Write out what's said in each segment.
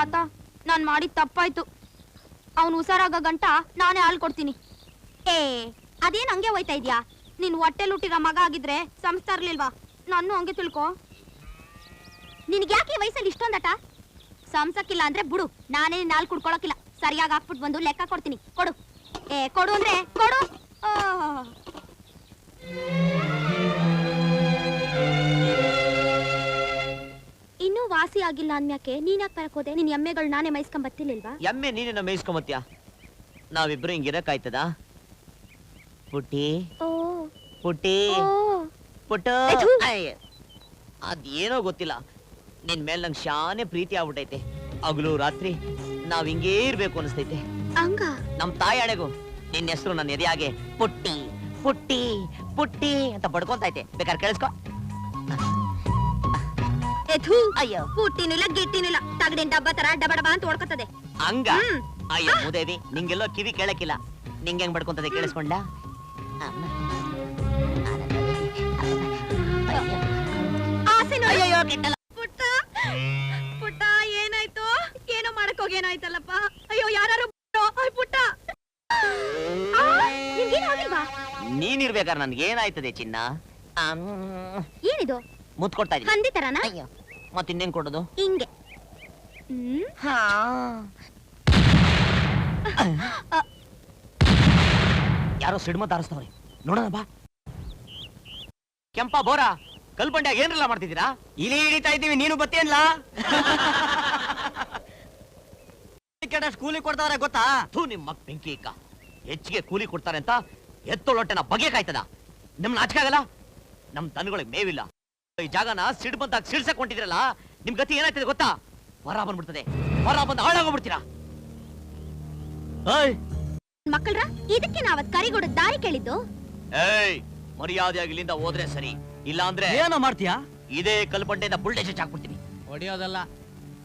ತಾತ ನಾನ್ ಮಾಡಿದ್ ತಪ್ಪಾಯ್ತು. ಅವನು ಹುಷಾರಾಗ ಗಂಟ ನಾನೇ ಹಾಲ್ ಕೊಡ್ತೀನಿ. ಏ ಅದೇನ್ ಹಂಗೆ ಹೋಯ್ತಾ ಇದ್ಯಾ? ನೀನ್ ಹೊಟ್ಟೆಲ್ ಹುಟ್ಟಿರೋ ಮಗ ಆಗಿದ್ರೆ ಸಂಸ್ಕಾರ ಇರ್ಲಿಲ್ವಾ ನಾನು ಹಂಗೆ ತಿಳ್ಕೊ. ನಿನ್ಗೆ ಯಾಕೆ ಈ ವಯಸ್ಸಲ್ಲಿ ಇಷ್ಟೊಂದಟ ಸಂಸಕ್ಕಿಲ್ಲ ಅಂದ್ರೆ ಬಿಡು ನಾನೇ ನಿನ್ನ ಹಾಲ್ ಕುಡ್ಕೊಳಕಿಲ್ಲ ಸರಿಯಾಗಿ ಹಾಕ್ಬಿಟ್ಟು ಬಂದು ಲೆಕ್ಕ ಕೊಡ್ತೀನಿ. ಕೊಡು. ಏ ಕೊಡು ಅಂದ್ರೆ ಕೊಡು. ಆಹ್. ವಾಸಿ ಆಗಿಲ್ಲ ಅಂದ್ಮ್ಯಾಕೆ ನೀನ್ ಯಾಕೆ ಬರಕ್ ಹೋದೆ? ನಿನ್ ಎಮ್ಮೆಗಳು ನಾನೇ ಮೈಸ್ಕೊಂಡ್ ಬತ್ತಿರ್ಲಿಲ್ವಾ ಎಮ್ಮೆ ನೀನ ಮೇಯಿಸ್ಕೊಂಬತ್ತೀಯ ನಾವಿಬ್ರು ಹಿಂಗಿರಕ್ಕಾಯ್ತದ ಪುಟ್ಟಿ. ಓ. ಪುಟ್ಟಿ. ಓ. ಪುಟ್ಟು. ಏ, ಥು. ಅಯ್ಯ. ಅದೇನೋ ಗೊತ್ತಿಲ್ಲ. ನಿನ್ ಮೇಲೆ ನಂಗೆ ಶಾನೆ ಪ್ರೀತಿ ಆಗ್ಬಿಟ್ಟೈತೆ. ಹಗಲು ರಾತ್ರಿ ನಾವ್ ಹಿಂಗೇ ಇರ್ಬೇಕು ಅನಿಸ್ತೈತೆ. ಹಂಗ? ನಮ್ ತಾಯಿ ಹಣೆಗೂ ನಿನ್ನ ಹೆಸರು ನನ್ನ ಎದೆಯಾಗೆ ಪುಟ್ಟಿ ಪುಟ್ಟಿ ಪುಟ್ಟಿ ಅಂತ ಬಡ್ಕೊಂತೈತೆ. ಬೇಕಾದ್ರೆ ಕೇಳಿಸ್ಕೊ. ಎಥು? ಅಯ್ಯೋ ಪುಟ್ಟಿನಿಲ್ಲ ಗಿಟ್ಟಿನಿಲ್ಲ ತಗಡಿನ ಡಬ್ಬ ತರ ಡಬ ಡಬ ಅಂತ ಓಡ್ಕೊತದೆ ಹಂಗ. ಅಯ್ಯೋ ಮುದೇವಿ ನಿಂಗೆಲ್ಲೋ ಕಿವಿ ಕೇಳಕ್ಕಿಲ್ಲ ನಿಂಗೆ ಹೆಂಗ್ ಬಡ್ಕೊಂತದೆ ಕೇಳಿಸ್ಕೊಂಡ. ಅಯ್ಯೋ. ಕೆಟ್ಟಲ್ಲ. ಪುಟ್ಟ ಪುಟ್ಟ ಏನಾಯ್ತು? ಏನೋ ಮಾಡಕ್ ಹೋಗಿ ಏನಾಯ್ತಲ್ಲಪ್ಪ? ಅಯ್ಯೋ ಯಾರು ಪುಟ್ಟ. ನೀನಿರ್ಬೇಕಾದ್ರೆ ನನ್ಗೆ ಏನಾಯ್ತದೆ ಚಿನ್ನ ಏನಿದು? ಮುತ್ ಕೊಡ್ತಾ ಹಂದಿ ತರನ? ಅಯ್ಯೋ. ಮತ್ತೆ ಇನ್ನೇನ್ ಕೊಡೋದು? ಹಿಂಗೆ. ಹ್ಮ್. ಹಾ. ಯಾರೋ ಸಿಡ್ಮ ತಾರಿಸ್ತವ್ರೆ ನೋಡೋಣ ಬಾ. ಕೆಂಪ ಬೋರ ಕಲ್ಬಂಡ್ಯಾಗ ಏನ್ರಲ್ಲ ಮಾಡ್ತಿದ್ದೀರಾ? ಇಲಿ ಹಿಡಿತಾ ಇದ್ದೀವಿ ನೀನು ಬತ್ತೇನ್ಲ ಕೂಲಿ ಕೊಡ್ತಾವ್ರೆ ಗೊತ್ತಾ? ತೂ ನಿಮ್ಮ ಬೆಂಕಿ ಇಕ್ಕ ಹೆಚ್ಚಿಗೆ ಕೂಲಿ ಕೊಡ್ತಾರೆ ಅಂತ ಎತ್ತೊಳೊಟ್ಟೆನ ಬಗೆ ಕಾಯ್ತದ ನಿಮ್ ನಾಚಿಕಾಗಲ್ಲ ನಮ್ ದನಗಳಿಗೆ ಮೇವಿಲ್ಲ. ಈ ಜಾಗನ ಸಿಡ್ಬಂತಾಗ ಸಿಡ್ಸಕ್ ಹೊಂಟಿದ್ರಲ್ಲ ನಿಮ್ ಗತಿ ಏನಾಯ್ತದೆ ಗೊತ್ತಾ? ಹೊರ ಬಂದ್ಬಿಡ್ತದೆ. ಹೊರ ಬಂದು ಹಾಳಾಗೋಗ್ಬಿಡ್ತೀರಾ? ಏಯ್! ಮಕ್ಕಳ್ರ ಇದಕ್ಕೆ ನಾವತ್ ಕರಿಗೊಡ ದಾರಿ ಕೇಳಿದ್ದು? ಏಯ್! ಮರ್ಯಾದೆಯಾಗಿ ಇಲ್ಲಿಂದ ಹೋದ್ರೆ ಸರಿ. ಇಲ್ಲ ಅಂದ್ರೆ ಏನೋ ಮಾಡ್ತೀಯಾ? ಇದೇ ಕಲ್ಬಂಡೆಯಿಂದ ಬುಲ್ಡೆ ಚಚ್ ಹಾಕ್ಬಿಡ್ತೀನಿ. ಹೊಡಿಯೋದಲ್ಲ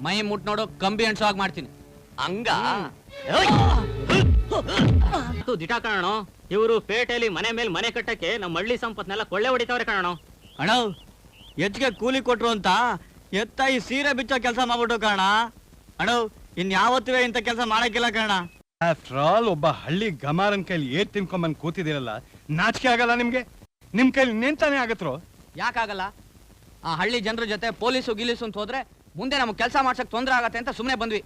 ಮೈ ಮುಟ್ ನೋಡೋ ಕಂಬಿ ಅಣ್ಸೋ ಮಾಡ್ತೀನಿ. ಹಂಗ? ಏಯ್! ಅದು ದಿಟ ಕಾಣೋ ಇವರು ಪೇಟೆಯಲ್ಲಿ ಮನೆ ಮೇಲೆ ಮನೆ ಕಟ್ಟಕ್ಕೆ ನಮ್ಮ ಹಳ್ಳಿ ಸಂಪತ್ನೆಲ್ಲ ಕೊಳ್ಳೆ ಹೊಡಿತಾವ್ರೆ ಕಾಣೋ ಅಣ್ಣ ಹೆಚ್ಚಿಗೆ ಕೂಲಿ ಕೊಟ್ರು ಅಂತ ಎತ್ತ ಈ ಸೀರೆ ಬಿಚ್ಚೋ ಕೆಲಸ ಮಾಡ್ಬಿಟ್ಟು ಕಾರಣ. ಅಣ್ಣ ಇನ್ ಯಾವತ್ತೂ ಇಂಥ ಕೆಲಸ ಮಾಡಕ್ಕಿಲ್ಲ ಕಾರಣ. ಆಫ್ಟರ್ ಆಲ್ ಒಬ್ಬ ಹಳ್ಳಿ ಗಮಾರನ್ ಕೈಲಿ ಏಟ್ ತಿನ್ಕೊಂಬಂದ್ ಕೂತಿದಿರಲ್ಲ ನಾಚಿಕೆ ಆಗಲ್ಲ ನಿಮ್ಗೆ? ನಿಮ್ ಕೈಲಿ ನಿಂತಾನೆ ಆಗತ್ರು? ಯಾಕಾಗಲ್ಲ ಆ ಹಳ್ಳಿ ಜನರ ಜೊತೆ ಪೊಲೀಸು ಗಿಲೀಸು ಅಂತ ಹೋದ್ರೆ ಮುಂದೆ ನಮ್ಗೆ ಕೆಲಸ ಮಾಡ್ಸಕ್ ತೊಂದರೆ ಆಗತ್ತೆ ಅಂತ ಸುಮ್ಮನೆ ಬಂದ್ವಿ.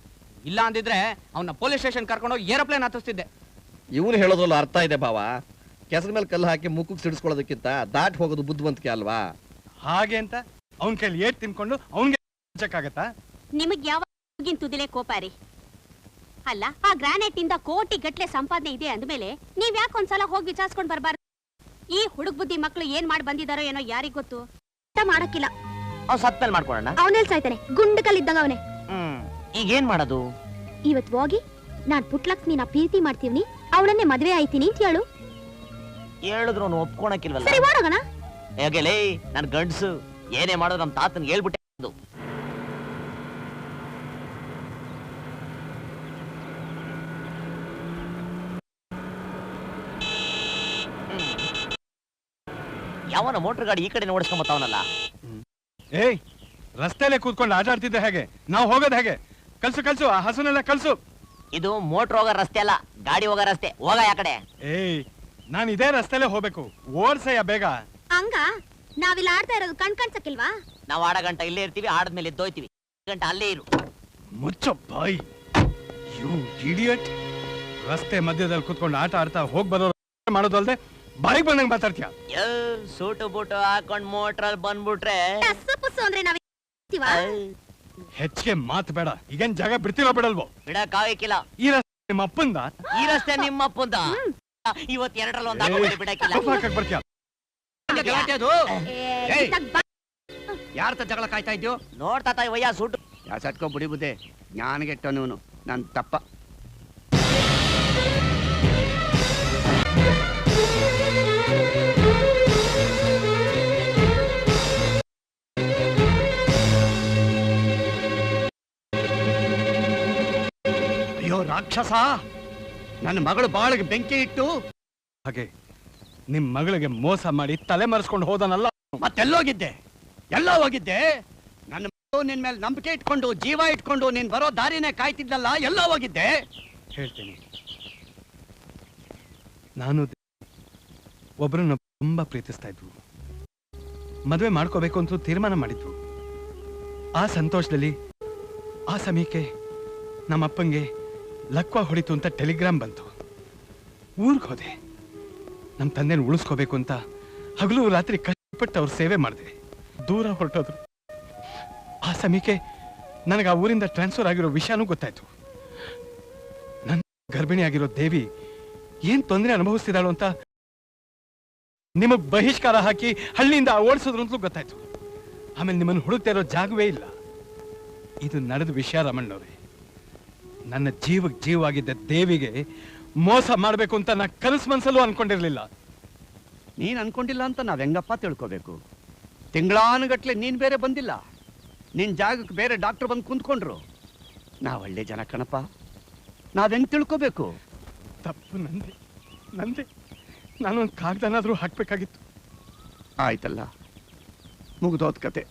ಇಲ್ಲ ಅಂದಿದ್ರೆ ಅವನ್ನ ಪೊಲೀಸ್ ಸ್ಟೇಷನ್ ಕರ್ಕೊಂಡೋಗಿ ಏರೋಪ್ಲೇನ್ ಹತ್ತಿಸ್ತಿದ್ದೆ. ಇವನು ಹೇಳೋದ್ರಲ್ಲಿ ಅರ್ಥ ಇದೆ ಭಾವ. ಕೆಸರ ಮೇಲೆ ಕಲ್ಲು ಹಾಕಿ ಮುಖಕ್ಕೆ ಸಿಡಿಸ್ಕೊಳ್ಳೋದಕ್ಕಿಂತ ದಾಟ್ ಹೋಗೋದು ಬುದ್ಧಿವಂತಿಕೆ ಅಲ್ವಾ? ಹಾಗೆ ಅಂತ ಅವನ್ ಕೈಲಿ ಏಟ್ ತಿನ್ಕೊಂಡು ಅವನ್ಗೆ ಆಗತ್ತಾ ನಿಮಗ್ ಯಾವಾಗಿನ ತುದಿಲೆ ಕೋಪ ರೀ? ಅಲ್ಲ ಆ ಗ್ರಾನೈಟ್ ಇಂದ ಕೋಟಿ ಗಟ್ಲೆ ಸಂಪಾದನೆ ಇದೆ ಅಂದ್ಮೇಲೆ ನೀವ್ ಯಾಕೆ ಒಂದ್ಸಲ ಹೋಗಿ ವಿಚಾರಿಸ್ಕೊಂಡ್ ಬರ್ಬಾರ್ದು? ಈ ಹುಡುಗ ಬುದ್ಧಿ ಮಕ್ಳು ಏನ್ ಮಾಡಿ ಬಂದಿದಾರೋ ಏನೋ ಯಾರಿಗ್ ಗೊತ್ತು? ಊಟ ಮಾಡಕ್ಕಿಲ್ಲ. ಅವ್ನ್ ಸತ್ ಮೇಲೆ ಮಾಡ್ಕೊಳ್ಳೋಣ ಅವನೆಲ್ ಸಾಯ್ತಾನೆ ಗುಂಡಕಲ್ಲಿದ್ದಂಗ ಅವನೇ. ಹ್ಮ್ ಈಗ ಏನ್ ಮಾಡೋದು? ಇವತ್ ಹೋಗಿ ನಾನ್ ಪುಟ್ಲಕ್ಷ್ಮಿನ ಪ್ರೀತಿ ಮಾಡ್ತೀವ್ನಿ ಅವಳನ್ನೇ ಮದ್ವೆ ಆಯ್ತೀನಿ ಅಂತ ಹೇಳು. ಹೇಳಿದ್ರು ಒಪ್ಕೊಳಕ್ಕಿಲ್ವಲ್ಲ? ಸರಿ ಮಾಡೋಗಣ ಹೇಗೆಲೇ ನನ್ ಗಂಡ್ಸು ಏನೇ ಮಾಡೋದು ನಮ್ ತಾತನ್ ಹೇಳ್ಬಿಟ್ಟೆ. ಯಾವನ ಮೋಟರ್ ಗಾಡಿ ಈ ಕಡೆ ಓಡಿಸ್ಕೊಂಬತ್ತವನಲ್ಲ ಏಯ್ ರಸ್ತೆಲೆ ಕೂತ್ಕೊಂಡು ಆಟ ಆಡ್ತಿದ್ದೆ ಹೇಗೆ? ನಾವು ಹೋಗೋದ್ ಹೇಗೆ? ಕಲ್ಸು ಕಲ್ಸು ಆ ಹಸುನೆಲ್ಲ ಕಲ್ಸು ಇದು ಮೋಟ್ರ್ ಹೋಗೋ ರಸ್ತೆ ಅಲ್ಲ ಗಾಡಿ ಹೋಗೋ ರಸ್ತೆ. ಹೋಗ ಯಾಕಡೆ ಏಯ್ ನಾನು ಇದೇ ರಸ್ತೆಲೆ ಹೋಗ್ಬೇಕು. ಓಡ್ಸಯ್ಯ ಬೇಗ. ಹಂಗ? ನಾವಿಲ್ಲಿ ಆಡ್ತಾ ಇರೋದು ಕಣ್ ಕಾಣ್ಸಕ್ಕಿಲ್ವಾ? ನಾವು ಆಡ ಗಂಟ ಇಲ್ಲೇ ಇರ್ತೀವಿ ಆಡದ್ಮೇಲೆ ಎದ್ದೋಯ್ತೀವಿ. ಗಂಟ ಅಲ್ಲೇ ಇರು. ಮುಚ್ಚ ಬಾಯ್. You idiot. ರಸ್ತೆ ಮಧ್ಯದಲ್ಲಿ ಕೂತ್ಕೊಂಡು ಆಟ ಆಡ್ತಾ ಹೋಗ್ ಬರೋ ಮಾಡೋದಲ್ದೆ ಬಾಯಿಗೆ ಬಂದಂಗೆ ಮಾತಾಡ್ತೀಯ? ಸೂಟು ಬೂಟು ಹಾಕೊಂಡ್ ಮೋಟ್ರಲ್ಲಿ ಬಂದ್ಬಿಟ್ರೆ. ಟಸ್ಸು ಪುಸ್ಸು ಅಂದ್ರೆ ನಾವ್ ಇರ್ತೀವಾ? ಹೆಚ್ಚಿಗೆ ಮಾತು ಬೇಡ. ಈಗೇನ್ ಜಾಗ ಬಿಡ್ತಿರೋ ಬಿಡಲ್ವೋ? ಬಿಡಕ್ ಆಗಕ್ಕಿಲ್ಲ. ಈ ರಸ್ತೆ ನಿಮ್ಮ ಅಪ್ಪಂದ ಈ ರಸ್ತೆ ನಿಮ್ಮ ಅಪ್ಪಂದ ಇವತ್ ಎರಡರಲ್ಲಿ ಒಂದ್ ಹಾಕೊಂಡ್ಬಿಡಿ, ಬಿಡಕ್ಕಿಲ್ಲ. ಹಾಕಕ್ ಬರ್ತೀಯ? ಗಲಾಟೆ ಅದು? ಏ, ಏಯ್. ಇತ್ತಾಗ್ ಬಾ. ಯಾರ ಜಗಳ ಕಾಯ್ತಾ ಇದ್ಯೋ? ನೋಡ್ತಾ ತಾಯಿ ವಯ್ಯ ಸುಟ್ಟು ಯಾ ಸಟ್ಕೋ ಬುಡಿ ಜ್ಞಾನಗೆಟ್ಟ ನೀವು ನನ್ ತಪ್ಪ. ಅಯ್ಯೋ ರಾಕ್ಷಸ! ನನ್ನ ಮಗಳು ಬಾಳಿಗೆ ಬೆಂಕಿ ಇಟ್ಟು ಹಾಗೆ. ನಿಮ್ ಮಗಳಿಗೆ ಮೋಸ ಮಾಡಿ ತಲೆ ಮರೆಸ್ಕೊಂಡು ಹೋದನಲ್ಲ? ಮತ್ತೆಲ್ಲೋಗಿದ್ದೆ? ಎಲ್ಲ ಹೋಗಿದ್ದೆ? ನನ್ನ ನಿನ್ ಮೇಲೆ ನಂಬಿಕೆ ಇಟ್ಕೊಂಡು, ಜೀವ ಇಟ್ಕೊಂಡು ನೀನ್ ಬರೋ ದಾರಿನೇ ಕಾಯ್ತಿದ್ದಲ್ಲ, ಎಲ್ಲ ಹೋಗಿದ್ದೆ? ಹೇಳ್ತೀನಿ. ನಾನು ಒಬ್ಬರನ್ನ ತುಂಬಾ ಪ್ರೀತಿಸ್ತಾ ಇದ್ವು. ಮದುವೆ ಮಾಡ್ಕೋಬೇಕು ಅಂತ ತೀರ್ಮಾನ ಮಾಡಿದ್ವು. ಆ ಸಂತೋಷದಲ್ಲಿ, ಆ ಸಮಯಕ್ಕೆ ನಮ್ಮಪ್ಪಂಗೆ ಲಕ್ವ ಹೊಡಿತು ಅಂತ ಟೆಲಿಗ್ರಾಮ್ ಬಂತು. ಊರ್ಗೆ ಹೋದೆ. ನಮ್ಮ ತಂದೆನ ಉಳಿಸ್ಕೋಬೇಕು ಅಂತ ಹಗಲು ರಾತ್ರಿ ಕಷ್ಟಪಟ್ಟು ಅವ್ರ ಸೇವೆ ಮಾಡಿದೆ ದೂರ ಹೊರಟೋದ್ರು. ಆ ಸಮಯಕ್ಕೆ ನನಗೆ ಆ ಊರಿಂದ ಟ್ರಾನ್ಸ್ಫರ್ ಆಗಿರೋ ವಿಷಯನೂ ಗೊತ್ತಾಯ್ತು. ನನ್ನ ಗರ್ಭಿಣಿ ಆಗಿರೋ ದೇವಿ ಏನ್ ತೊಂದರೆ ಅನುಭವಿಸ್ತಿದ್ದಾಳು ಅಂತ ನಿಮಗ್ ಬಹಿಷ್ಕಾರ ಹಾಕಿ ಹಳ್ಳಿಯಿಂದ ಓಡಿಸಿದ್ರು ಅಂತಲೂ ಗೊತ್ತಾಯ್ತು. ಆಮೇಲೆ ನಿಮ್ಮನ್ನು ಹುಡುಕ್ತಾ ಇರೋ ಜಾಗವೇ ಇಲ್ಲ. ಇದು ನಡೆದ ವಿಷಯ ರಮಣ್ಣವ್ರೆ. ನನ್ನ ಜೀವಕ್ಕೆ ಜೀವವಾಗಿದ್ದ ದೇವಿಗೆ ಮೋಸ ಮಾಡಬೇಕು ಅಂತ ನಾ ಕನಸು ಮನ್ಸಲ್ಲೂ ಅನ್ಕೊಂಡಿರ್ಲಿಲ್ಲ. ನೀನ್ ಅನ್ಕೊಂಡಿಲ್ಲ ಅಂತ ನಾವ್ ಹೆಂಗಪ್ಪ ತಿಳ್ಕೋಬೇಕು? ತಿಂಗಳಾನುಗಟ್ಲೆ ನೀನ್ ಬೇರೆ ಬಂದಿಲ್ಲ. ನಿನ್ ಜಾಗಕ್ಕೆ ಬೇರೆ ಡಾಕ್ಟರ್ ಬಂದು ಕುಂತ್ಕೊಂಡ್ರು. ನಾವ್ ಒಳ್ಳೆ ಜನ ಕಣಪ್ಪ. ನಾವ್ ಹೆಂಗ್ ತಿಳ್ಕೋಬೇಕು? ತಪ್ಪು ನಂದೆ ನಂದೆ. ನಾನೊಂದು ಕಾಗ್ದನಾದ್ರೂ ಹಾಕ್ಬೇಕಾಗಿತ್ತು. ಆಯ್ತಲ್ಲ ಮುಗ್ದೋದ್ ಕತೆ.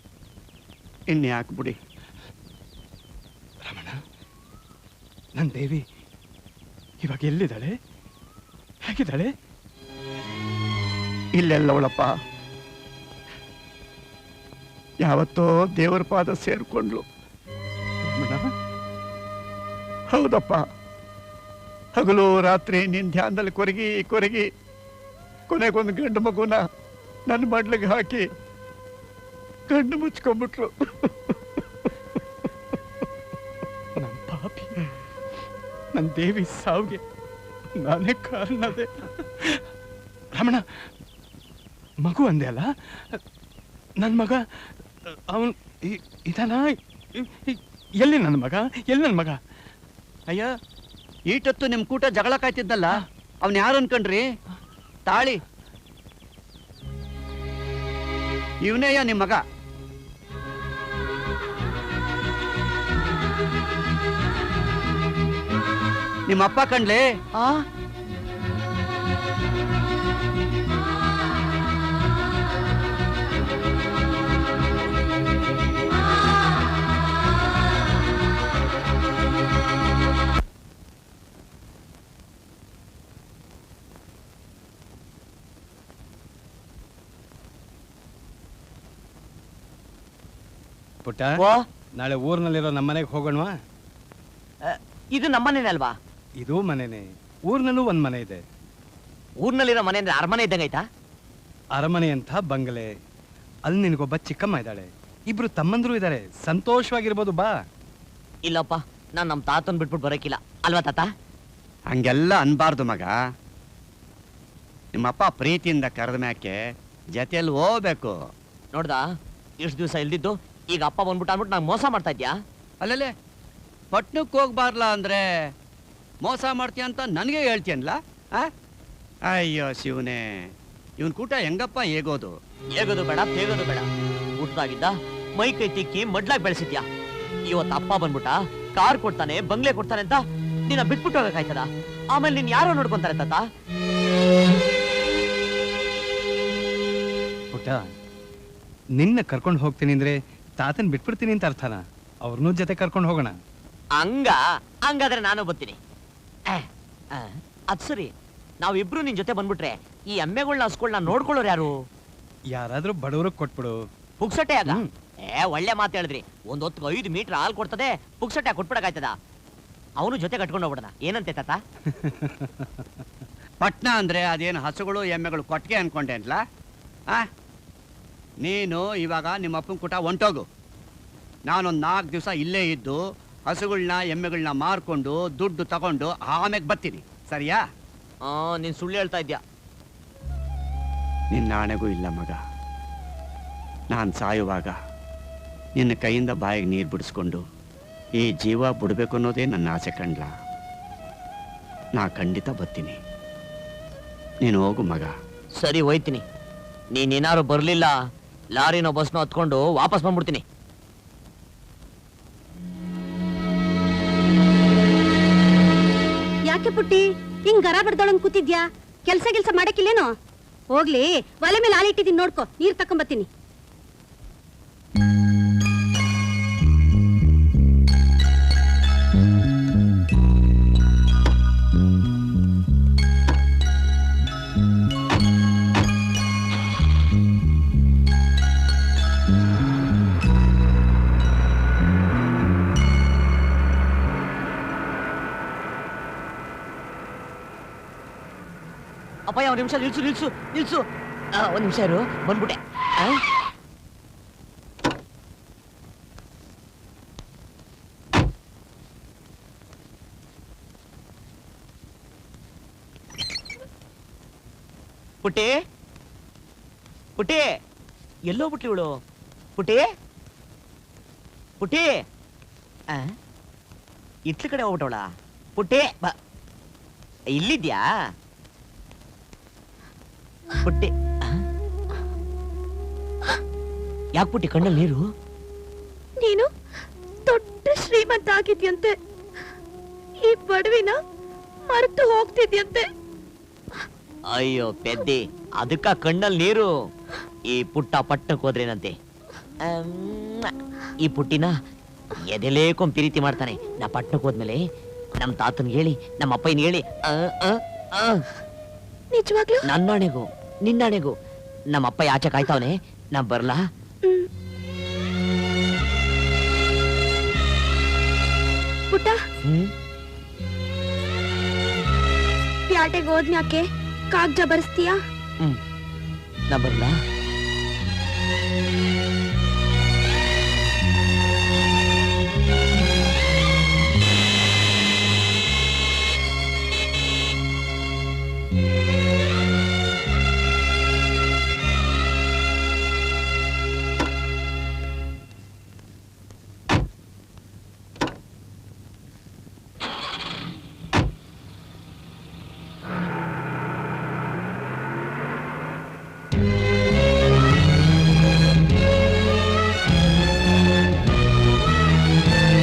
ಇನ್ನೇ ಹಾಕ್ಬಿಡಿ. ರಮಣ ನನ್ನ ದೇವಿ ಇವಾಗ ಎಲ್ಲಿದ್ದಾಳೆ? ಹೇಗಿದ್ದಾಳೆ? ಇಲ್ಲೆಲ್ಲವಳಪ್ಪ ಯಾವತ್ತೋ ದೇವರ ಪಾದ ಸೇರ್ಕೊಂಡ್ಲು ಹೌದಪ್ಪ. ಹಗಲು ರಾತ್ರಿ ನಿನ್ ಧ್ಯಾನದಲ್ಲಿ ಕೊರಗಿ ಕೊರಗಿ. ಕೊನೆಗೊಂದು ಗಂಡು ಮಗುನ ನನ್ನ ಮಡ್ಲಿಗೆ ಹಾಕಿ ಕಣ್ಣು ಮುಚ್ಕೊಂಡ್ಬಿಟ್ರು ನನ್ನ ದೇವಿ ಸಾವಿಗೆ ನಾನೇ ಕಾರಣ ಅದೇ. ರಮಣ, ಮಗು ಅಂದೆ ಅಲ್ಲ? ನನ್ನ ಮಗ, ಅವನು ಇದಲ್ಲ ಎಲ್ಲಿ ನನ್ನ ಮಗ? ಎಲ್ಲಿ ನನ್ನ ಮಗ? ಅಯ್ಯ ಈಟತ್ತು ನಿಮ್ಮ ಕೂಟ ಜಗಳ ಕಾಯ್ತಿದ್ದಲ್ಲ? ಅವನ್ ಯಾರು ಅನ್ಕಂಡ್ರಿ? ತಾಳಿ. ಇವನೇಯ ನಿಮ್ಮ ಮಗ? ನಿಮ್ಮ ಅಪ್ಪ ಕಂಡ್ಲೆ ಪುಟ್ಟ ಓ ನಾಳೆ ಊರಿನಲ್ಲಿರೋ ನಮ್ಮ ಮನೆಗೆ ಹೋಗೋಣವಾ ಇದು ನಮ್ಮನೇನೆ ಅಲ್ವಾ? ಇದು ಮನೆನೇ. ಊರ್ನಲ್ಲೂ ಒಂದ್ ಮನೆ ಇದೆ. ಊರ್ನಲ್ಲಿರೋ ಮನೆ ಅಂದ್ರೆ ಅರಮನೆ ಇದ್ದಂಗೆ ಆಯ್ತಾ? ಅರಮನೆ ಅಂತ ಬಂಗಲೆ. ಅಲ್ಲಿ ನಿನಗೊಬ್ಬ ಚಿಕ್ಕಮ್ಮ ಇದ್ದಾಳೆ. ಇಬ್ರು ತಮ್ಮಂದ್ರು ಇದ್ದಾರೆ ಸಂತೋಷವಾಗಿರ್ಬೋದು ಬಾ. ಇಲ್ಲಪ್ಪ ನಾನ್ ನಮ್ ತಾತನ್ ಬಿಟ್ಬಿಟ್ಟು ಬರೋಕಿಲ್ಲ. ಅಲ್ವಾ ತಾತ? ಹಂಗೆಲ್ಲ ಅನ್ಬಾರ್ದು ಮಗ. ನಿಮ್ಮಪ್ಪ ಪ್ರೀತಿಯಿಂದ ಕರೆದ ಮ್ಯಾಕೆ ಜೊತೆಯಲ್ಲಿ ಹೋಗ್ಬೇಕು. ನೋಡ್ದ ಇಷ್ಟು ದಿವಸ ಇಲ್ದಿದ್ದು ಈಗ ಅಪ್ಪ ಬಂದ್ಬಿಟ್ಟು ಅನ್ಬಿಟ್ಟು ನಾನು ಮೋಸ ಮಾಡ್ತಾ ಇದ್ಯಾ? ಅಲ್ಲಲ್ಲೇ ಪಟ್ಟಣಕ್ಕೆ ಹೋಗ್ಬಾರ್ಲಾ ಅಂದ್ರೆ ಮೋಸ ಮಾಡ್ತೀಯ ಅಂತ ನನಗೆ ಹೇಳ್ತೀಯನ್ಲ? ಆ? ಅಯ್ಯೋ ಶಿವನೇ ಇವನ್ ಕೂಟ ಹೆಂಗಪ್ಪ ಹೇಗೋದು? ಹೇಗೋದು ಬೇಡ ತೇಗೋದು ಬೇಡ. ಹುಟ್ಟಾಗಿದ್ದ ಮೈ ಕೈ ತಿಕ್ಕಿ ಮಡ್ಲಾಗಿ ಬೆಳೆಸಿದ್ಯಾ? ಇವತ್ತು ಅಪ್ಪ ಬಂದ್ಬಿಟ್ಟ ಕಾರ್ ಕೊಡ್ತಾನೆ ಬಂಗ್ಲೆ ಕೊಡ್ತಾನೆ ಅಂತ ನಿನ್ನ ಬಿಟ್ಬಿಟ್ಟು ಹೋಗಕ್ಕಾಯ್ತದ? ಆಮೇಲೆ ನೀನ್ ಯಾರೋ ನೋಡ್ಕೊಂತಾರೆ ತಾತ? ಪುಟ್ಟ ನಿನ್ನ ಕರ್ಕೊಂಡು ಹೋಗ್ತೀನಿ ಅಂದ್ರೆ ತಾತನ್ ಬಿಟ್ಬಿಡ್ತೀನಿ ಅಂತ ಅರ್ಥನ? ಅವ್ರನ್ನೂ ಜೊತೆ ಕರ್ಕೊಂಡು ಹೋಗೋಣ. ಹಂಗ ಹಂಗಾದ್ರೆ ನಾನು ಬರ್ತೀನಿ. ಅದ್ ಸರಿ. ನಾವಿಬ್ರು ನಿನ್ ಜೊತೆ ಬಂದ್ಬಿಟ್ರೆ ಈ ಎಮ್ಮೆಗಳನ್ನ ಹಸ್ಗಳನ್ನ ನೋಡ್ಕೊಳ್ಳೋರು ಯಾರು? ಯಾರಾದ್ರೂ ಬಡವ್ರಿಗೆ ಕೊಟ್ಬಿಡು. ಪುಕ್ಸಟ್ಟೆ ಆಗ? ಏ ಒಳ್ಳೆ ಮಾತು ಹೇಳಿದ್ರಿ. ಒಂದ್ ಹೊತ್ತು ಐದು ಮೀಟರ್ ಹಾಲು ಕೊಡ್ತದೆ ಪುಕ್ಸಟ್ಟೆ ಕೊಟ್ಬಿಡಕಾಯ್ತದ ಅವನು ಜೊತೆ ಕಟ್ಕೊಂಡು ಹೋಗ್ಬಿಡದ. ಏನಂತೆ ತಾತ? ಪಟ್ನ ಅಂದ್ರೆ ಅದೇನು ಹಸುಗಳು ಎಮ್ಮೆಗಳು ಕೊಟ್ಟಿಗೆ ಅನ್ಕೊಂಡೆ ಅಂತ ಆ? ನೀನು ಇವಾಗ ನಿಮ್ಮ ಅಪ್ಪನ ಕುಟ ಹೊಂಟೋಗು ನಾನೊಂದು ನಾಲ್ಕು ದಿವಸ ಇಲ್ಲೇ ಇದ್ದು ಹಸುಗಳನ್ನ ಎಮ್ಮೆಗಳನ್ನ ಮಾರ್ಕೊಂಡು ದುಡ್ಡು ತಗೊಂಡು ಆಮೇಲೆ ಬರ್ತೀನಿ. ಸರಿಯಾ? ಆ ನೀನ್ ಸುಳ್ಳು ಹೇಳ್ತಾ ಇದ್ಯಾ? ನಿನ್ನ ಆಣೆಗೂ ಇಲ್ಲ ಮಗ. ನಾನು ಸಾಯುವಾಗ ನಿನ್ನ ಕೈಯಿಂದ ಬಾಯಿಗೆ ನೀರು ಬಿಡಿಸ್ಕೊಂಡು ಈ ಜೀವ ಬಿಡಬೇಕು ಅನ್ನೋದೇ ನನ್ನ ಆಸೆ ಕಂಡ್ಲ ನಾ ಖಂಡಿತ ಬರ್ತೀನಿ. ನೀನು ಹೋಗು ಮಗ. ಸರಿ ಹೋಯ್ತೀನಿ. ನೀನೇನಾರು ಬರಲಿಲ್ಲ ಬರ್ಲಿಲ್ಲ ಲಾರಿನೋ ಬಸ್ನೋ ಹತ್ಕೊಂಡು ವಾಪಸ್ ಬಂದ್ಬಿಡ್ತೀನಿ. ಪುಟ್ಟಿ ಹಿಂಗ್ ಗರ ಬಡ್ದೊಳಂಗ್ ಕೂತಿದ್ಯಾ? ಕೆಲ್ಸ ಗಿಲ್ಸ ಮಾಡಕ್ಕಿಲ್ಲೇನೋ? ಹೋಗ್ಲಿ, ಒಲೆ ಮೇಲೆ ಹಾಲಿಟ್ಟಿದ್ದೀನಿ ನೋಡ್ಕೊ, ನೀರ್ ತಕೊಂಬತ್ತೀನಿ. ಅಪ್ಪಯ್ಯ, ಒಂದ್ ನಿಮಿಷ ನಿಲ್ಸು ನಿಲ್ಸು ನಿಲ್ಸು. ಒಂದ್ ನಿಮಿಷ ಇರು, ಬಂದ್ಬಿಟ್ಟೆ? ಪುಟ್ಟಿ? ಪುಟ್ಟಿ? ಎಲ್ಲೋ ಬಿಟ್ಲಿ ಇವಳು? ಪುಟ್ಟಿ? ಪುಟ್ಟಿ? ಇಟ್ಲಿ ಕಡೆ ಹೋಗ್ಬಿಟ್ಟವಳ? ಪುಟ್ಟಿ, ಬಾ. ಇಲ್ಲಿದ್ಯಾ? ಪುಟ್ಟಿ. ಯಾಕೆ ಪುಟ್ಟಿ ಕಣ್ಣಲ್ಲಿ ನೀರು? ನೀನು ದೊಡ್ಡ ಶ್ರೀಮಂತ ಆಗಿದ್ಯಂತೆ. ಈ ಬಡವಿನ ಮರೆತು ಹೋಗ್ತಿದ್ಯಂತೆ. ಅಯ್ಯೋ ಪೆದ್ದಿ ಅದಕ್ಕ ಕಣ್ಣಲ್ಲಿ ನೀರು. ಈ ಪುಟ್ಟ ಪಟ್ಟಕ್ಕೆ ಹೋದ್ರೇನಂತೆ? ಈ ಪುಟ್ಟಿನ ಎದೆಲೇಕೊಂಡ್ ಪ್ರೀತಿ ಮಾಡ್ತಾನೆ. ನಾ ಪಟ್ಟಕ್ಕೆ ಹೋದ್ಮೇಲೆ ನಮ್ಮ ತಾತನ್ಗೆ ಹೇಳಿ ನಮ್ಮ ಅಪ್ಪನಿಗೆ ಹೇಳಿ. ನಿಜವಾಗ್ಲೂ? ನನ್ನಾಣೆಗೂ ನಿನ್ನಾಣೆಗೂ ನಮ್ಮ ಅಪ್ಪ ಆಚೆ ಕಾಯ್ತಾವನೆ. ನಾ ಬರ್ಲಾ? ಪುಟ್ಟ. ಹ್ಮ್? ಪ್ಯಾಟೆಗೆ ಹೋದ್ನ್ಯಾಕೆ ಕಾಗ್ಜ ಬರ್ಸ್ತೀಯಾ? ನಾ ಬರ್ಲಾ?